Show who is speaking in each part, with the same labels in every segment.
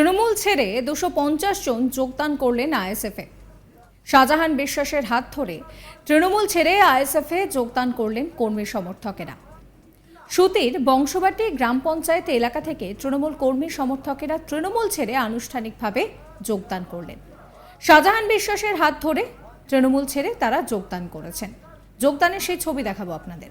Speaker 1: তৃণমূল ছেড়ে দুশো পঞ্চাশ জন যোগদান করলেন আইএসএফে শাহজাহান বিশ্বাসের হাত ধরে তৃণমূল ছেড়ে আইএসএফে যোগদান করলেন কর্মী সমর্থকেরা। সুতির বংশবাটি গ্রাম পঞ্চায়েত এলাকা থেকে তৃণমূল কর্মী সমর্থকেরা তৃণমূল ছেড়ে আনুষ্ঠানিকভাবে যোগদান করলেন। শাহজাহান বিশ্বাসের হাত ধরে তৃণমূল ছেড়ে তারা যোগদান করেছেন। যোগদানের সেই ছবি দেখাবো আপনাদের।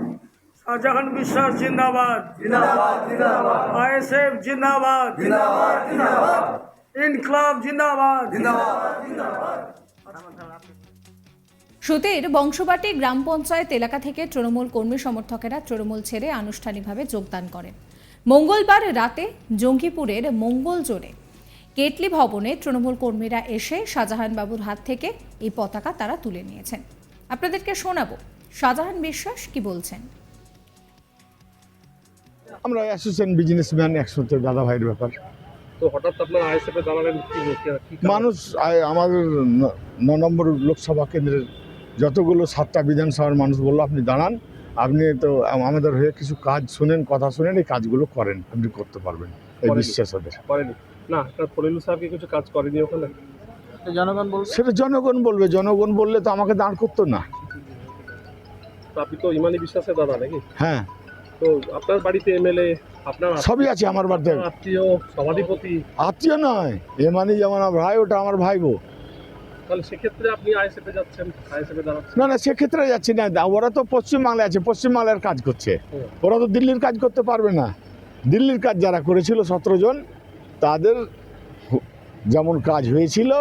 Speaker 2: শাহজাহান বিশ্বাস জিন্দাবাদ। আইএসএফ জিন্দাবাদ। ইনকলাব জিন্দাবাদ।
Speaker 1: সুতির বংশবাটি গ্রাম পঞ্চায়েত এলাকা থেকে তৃণমূল কর্মী সমর্থকেরা তৃণমূল ছেড়ে আনুষ্ঠানিকভাবে যোগদান করেন। মঙ্গলবার রাতে জঙ্গিপুরের মঙ্গল জোরে কেটলি ভবনে তৃণমূল কর্মীরা এসে শাহজাহান বাবুর হাত থেকে এই পতাকা তারা তুলে নিয়েছেন। আপনাদেরকে শোনাবো শাহজাহান বিশ্বাস কি বলছেন?
Speaker 3: আমরা অ্যাসোসিয়েশন বিজনেসম্যান একসাথে দাদা ভাইয়ের ব্যাপার।
Speaker 4: তো হঠাৎ আপনার আইএসএফে দাঁড়ালেন?
Speaker 3: মানুষ আমাদের ন- ন নম্বর লোকসভা কেন্দ্রের যতগুলো সাতটা বিধানসভার মানুষ বলল আপনি দাঁড়ান আপনি তো আমাদের হয়ে কিছু কাজ শুনেন কথা শুনেন এই কাজগুলো করেন আপনি করতে পারবেন। এই। বিশ্বাস ওদের।
Speaker 4: করেনি না আপনার ফলিলু সাহেব কিছু কাজ করেনি ওখানে?
Speaker 3: সেটা জনগণ বলবে জনগণ বললে তো আমাকে দাঁড় করতো না।
Speaker 4: তো আপনি তো ইমানি বিশ্বাসের দাদা নাকি?
Speaker 3: হ্যাঁ।
Speaker 4: তো আপনার বাড়িতে এমএলএ আপনার
Speaker 3: সবই আছে আমার বাড়িতে।
Speaker 4: আত্মীয় সভাধিপতি
Speaker 3: আত্মীয় নয় এ মানে যেমন আমার ভাই ওটা আমার ভাইবো।
Speaker 4: তাহলে সেক্ষেত্রে আপনি আইএসএফে যাচ্ছেন আইএসএফে দাঁড়াচ্ছেন?
Speaker 3: না না সেক্ষেত্রে যাচ্ছি না। ওরা তো পশ্চিমবাংলায় আছে পশ্চিমবাংলার কাজ করছে। ওরা তো দিল্লির কাজ করতে পারবে না। দিল্লির কাজ যারা করেছিল সতেরো জন তাদের যেমন কাজ হয়েছিল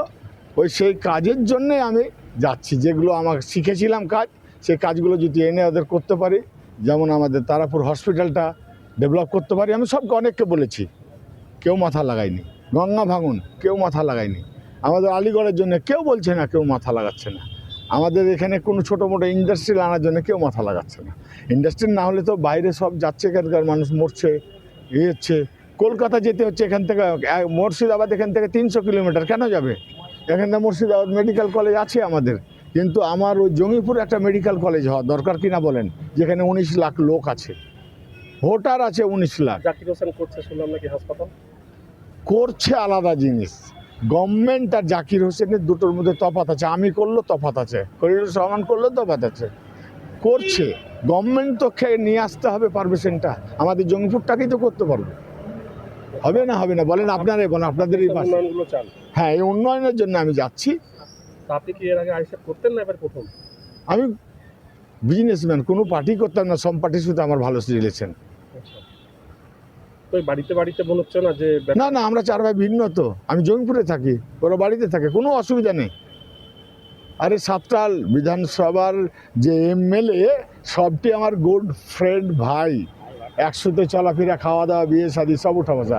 Speaker 3: ওই সেই কাজের জন্যে আমি যাচ্ছি। যেগুলো আমাকে শিখেছিলাম কাজ সেই কাজগুলো যদি এনে ওদের করতে পারি যেমন আমাদের তারাপুর হসপিটালটা ডেভেলপ করতে পারি, আমি সবকে অনেককে বলেছি, কেউ মাথা লাগায়নি, গঙ্গা ভাঙুন, কেউ মাথা লাগায়নি। আমাদের আলিগড়ের জন্য কেউ বলছে না কেউ মাথা লাগাচ্ছে না। আমাদের এখানে কোনো ছোটো মোটো ইন্ডাস্ট্রি আনার জন্য কেউ মাথা লাগাচ্ছে না। ইন্ডাস্ট্রি না হলে তো বাইরে সব যাচ্ছে, এখানকার মানুষ মরছে ইয়ে হচ্ছে। কলকাতা যেতে হচ্ছে, এখান থেকে মুর্শিদাবাদ এখান থেকে তিনশো কিলোমিটার কেন যাবে? এখান মুর্শিদাবাদ মেডিকেল কলেজ আছে আমাদের। কিন্তু আমার ওই জঙ্গিপুর একটা মেডিকেল কলেজ হওয়া দরকার কিনা বলেন যেখানে উনিশ লাখ লোক আছে। ভোটার আছে উনিশ লাখ।
Speaker 4: জাকির হোসেন করছে শুনলাম নাকি হাসপাতাল?
Speaker 3: করছে আলাদা জিনিস। গভর্নমেন্ট আর জাকির হোসেনের দুটোর মধ্যে তফাত আছে। আমি করল তফাত আছে করিডোর সমান করল তফাত আছে। করছে। গভর্নমেন্ট তো খেয়ে নিয়ে আসতে হবে পারমিশনটা। আমাদের জঙ্গিপুরটাকেই তো করতে পারবে। হবে না হবে না? বলেন আপনারাই বলেন আপনাদেরই হ্যাঁ এই উন্নয়নের জন্য আমি যাচ্ছি।
Speaker 4: তা আপনি কি এর আগে আইএসএফ করতেন না এবার প্রথম?
Speaker 3: আমি বিজনেসম্যান কোনো পার্টি করতাম না সব পার্টির সাথে আমার ভালো রিলেশন
Speaker 4: আচ্ছা। তো বাড়িতে বাড়িতে মনে হচ্ছে না যে
Speaker 3: না না আমরা চার ভাই ভিন্ন তো। আমি জঙ্গিপুরে থাকি ওরা বাড়িতে থাকে কোনো অসুবিধা নেই। আরে সাতটাল বিধানসভার যে এমএলএ সবটি আমার গুড ফ্রেন্ড ভাই। একসাথে চলাফেরা খাওয়া দাওয়া বিয়ে শাদি সব উঠা বসা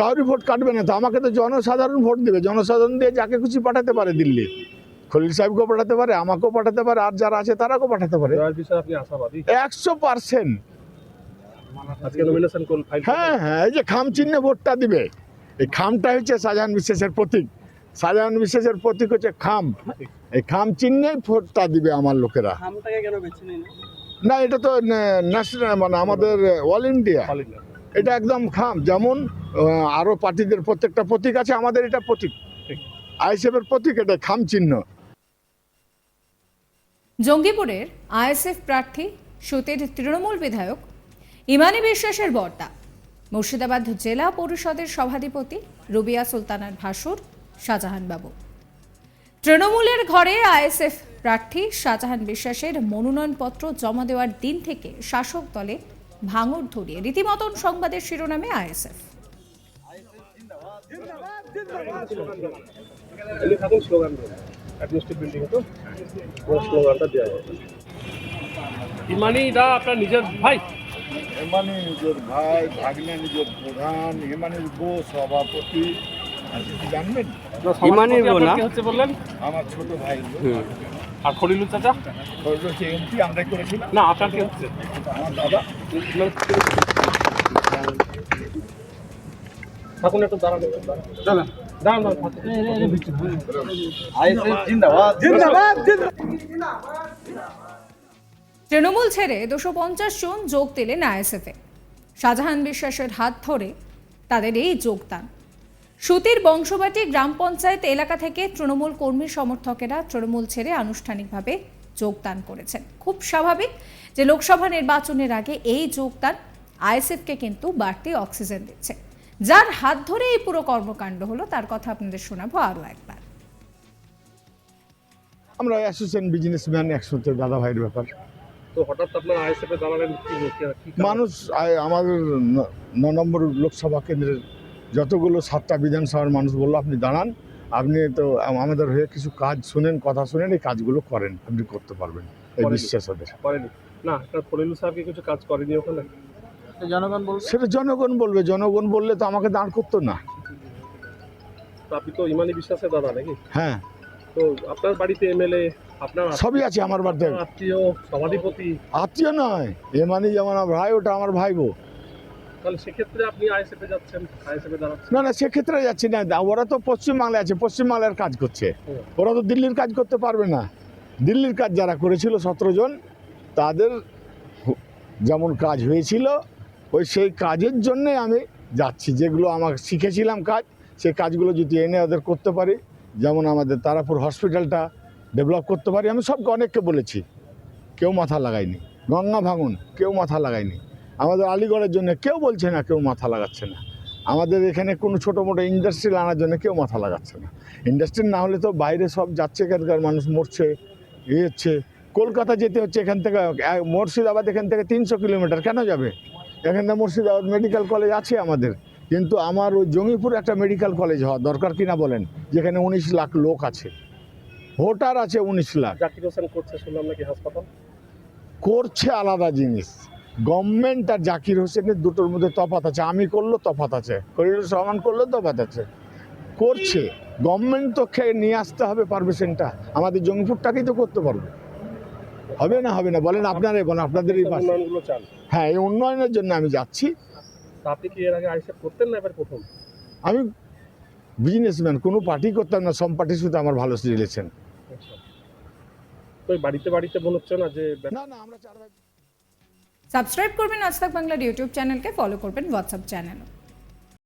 Speaker 3: কাউরি ভোট কাটবে না তো আমাকে তো জনসাধারণ ভোট দেবে। জনসাধারণ দিয়ে যাকে খুশি পাঠাতে পারে দিল্লি। খলিল সাহেবকেও পাঠাতে পারে আমাকেও পাঠাতে পারে আর যারা আছে তারাকেও পাঠাতে পারে। একশো পার্সেন্ট। হ্যাঁ হ্যাঁ এই যে খাম চিহ্নে ভোটটা দিবে। এই খামটা হচ্ছে শাহজাহান বিশ্বাসের প্রতীক। শাহজাহান বিশ্বাসের প্রতীক হচ্ছে খাম। এই খাম চিহ্নে ভোটটা দিবে আমার লোকেরা।
Speaker 2: খামটাকে কেন বেছে নিন
Speaker 3: না এটা তো ন্যাশনাল মানে আমাদের অল ইন্ডিয়া। এটা একদম খাম। যেমন আহ, আরও পার্টিদের প্রত্যেকটা প্রতীক আছে আমাদের এটা প্রতীক।
Speaker 4: ঠিক।
Speaker 3: প্রতীক এটা খাম চিহ্ন।
Speaker 1: জঙ্গিপুরের আইএসএফ প্রার্থী সুতির তৃণমূল বিধায়ক ইমানি বিশ্বাসের বর্তা। মুর্শিদাবাদ জেলা পরিষদের সভাধিপতি রুবিয়া সুলতানার ভাসুর শাহজাহান বাবু তৃণমূলের ঘরে আইএসএফ প্রার্থী শাহজাহান বিশ্বাসের মনোনয়নপত্র জমা দেওয়ার দিন থেকে শাসক দলে ভাঙড় ধরিয়ে। রীতিমতন সংবাদের শিরোনামে আইএসএফ।
Speaker 4: আপনার নিজের ভাই?
Speaker 3: নিজের ভাই ভাগনা নিজের প্রধান সভাপতি। জানবেন?
Speaker 2: ইমানের বউ না?
Speaker 4: হচ্ছে বললেন?
Speaker 3: আমার ছোট ভাই।
Speaker 4: আর চাচা?
Speaker 3: আমরাই করেছিলাম।
Speaker 4: না আপনার কি হচ্ছে?
Speaker 3: আমার দাদা।
Speaker 4: থাকুন একটু দাঁড়ান দাঁড়ান। দাঁড়ান দাঁড়ান
Speaker 5: জিন্দাবাদ
Speaker 2: জিন্দাবাদ
Speaker 1: তৃণমূল ছেড়ে দুশো পঞ্চাশ জন যোগ দিলেন আইএসএফে শাহজাহান বিশ্বাসের হাত ধরে তাদের এই যোগদান। সুতির বংশবাটি গ্রাম পঞ্চায়েত এলাকা থেকে তৃণমূল কর্মী সমর্থকেরা তৃণমূল ছেড়ে আনুষ্ঠানিকভাবে যোগদান করেছেন। খুব স্বাভাবিক যে লোকসভা নির্বাচনের আগে এই যোগদান আইএসএফকে কিন্তু বাড়তি অক্সিজেন দিচ্ছে। যার হাত ধরে এই পুরো কর্মকাণ্ড হলো তার কথা আপনাদের শোনাবো আরও একবার।
Speaker 3: আমরা অ্যাসোসিয়েশন বিজনেসম্যান একসাথে দাদা ভাইয়ের ব্যাপার।
Speaker 4: তো হঠাৎ আপনার আইএসএফে দাঁড়ালেন কি কি- কি কারণে?
Speaker 3: মানুষ আমাদের ন- ন নম্বর লোকসভা কেন্দ্রের যতগুলো সাতটা বিধানসভার মানুষ বলল আপনি দাঁড়ান আপনি তো আমাদের হয়ে কিছু কাজ শুনেন কথা শুনেন এই কাজগুলো করেন আপনি করতে পারবেন। এই। বিশ্বাস ওদের।
Speaker 4: করেনি না কিছু কাজ করেনি ওখানে?
Speaker 2: জনগণ
Speaker 3: সেটা জনগণ বলবে জনগণ বললে তো আমাকে দাঁড় করতো না।
Speaker 4: তো আপনি তো ইমানি বিশ্বাসের দাদা নাকি?
Speaker 3: হ্যাঁ।
Speaker 4: তো আপনার বাড়িতে এমএলএ আপনার
Speaker 3: সবই আছে আমার বাড়িতে।
Speaker 4: আত্মীয় সভাধিপতি
Speaker 3: আত্মীয় নয় মানে যেমন ভাই ওটা আমার ভাই গো
Speaker 4: তাহলে সেক্ষেত্রে আপনি আইএসএফে যাচ্ছেন আইএসএফে দাঁড়াচ্ছেন?
Speaker 3: না না সেক্ষেত্রে যাচ্ছি না। ওরা তো পশ্চিমবাংলায় আছে পশ্চিমবাংলার কাজ করছে। ওরা তো দিল্লির কাজ করতে পারবে না। দিল্লির কাজ যারা করেছিল সতেরো জন তাদের যেমন কাজ হয়েছিল ওই সেই কাজের জন্যে আমি যাচ্ছি। যেগুলো আমার শিখেছিলাম কাজ সেই কাজগুলো যদি এনে ওদের করতে পারি যেমন আমাদের তারাপুর হসপিটালটা ডেভেলপ করতে পারি আমি সবকে অনেককে বলেছি কেউ মাথা লাগায়নি গঙ্গা ভাঙুন কেউ মাথা লাগায়নি। আমাদের আলিগড়ের জন্য কেউ বলছে না কেউ মাথা লাগাচ্ছে না। আমাদের এখানে কোনো ছোটো মোটো ইন্ডাস্ট্রি আনার জন্য কেউ মাথা লাগাচ্ছে না। ইন্ডাস্ট্রি না হলে তো বাইরে সব যাচ্ছে এখানকার মানুষ মরছে এ হচ্ছে। কলকাতা যেতে হচ্ছে এখান থেকে মুর্শিদাবাদ এখান থেকে তিনশো কিলোমিটার কেন যাবে? এখান থেকে মুর্শিদাবাদ মেডিকেল কলেজ আছে আমাদের। কিন্তু আমার ওই জঙ্গিপুর একটা মেডিকেল কলেজ হওয়া দরকার কিনা বলেন যেখানে উনিশ লাখ লোক আছে। ভোটার আছে উনিশ লাখ।
Speaker 4: করছে
Speaker 3: আলাদা জিনিস। গভর্নমেন্ট আর জাকির হোসেনের দুটোর মধ্যে তফাত আছে। আমি করল তফাত আছে করিডোর সমান করলেও তফাত আছে। করছে। গভর্নমেন্ট তো খেয়ে নিয়ে আসতে হবে পারমিশনটা। আমাদের জঙ্গিপুরটাকেই তো করতে পারবে। হবে না হবে না বলেন আপনারাই বলেন আপনাদেরই পাশে। হ্যাঁ এই উন্নয়নের জন্য আমি যাচ্ছি।
Speaker 4: আপনি কি এর আগে করতেন না এবার প্রথম?
Speaker 3: আমি বিজনেসম্যান কোনো পার্টি করতাম না সব পার্টির সাথে আমার ভালো রিলেশন
Speaker 4: তো বাড়িতে বাড়িতে মনে হচ্ছে না যে
Speaker 3: না না আমরা চার ভাই
Speaker 1: সাবস্ক্রাইব করবেন আজ বাংলার ইউটিউব চ্যানেলকে ফলো করবেন হোয়াটসঅ্যাপ চ্যানেলও।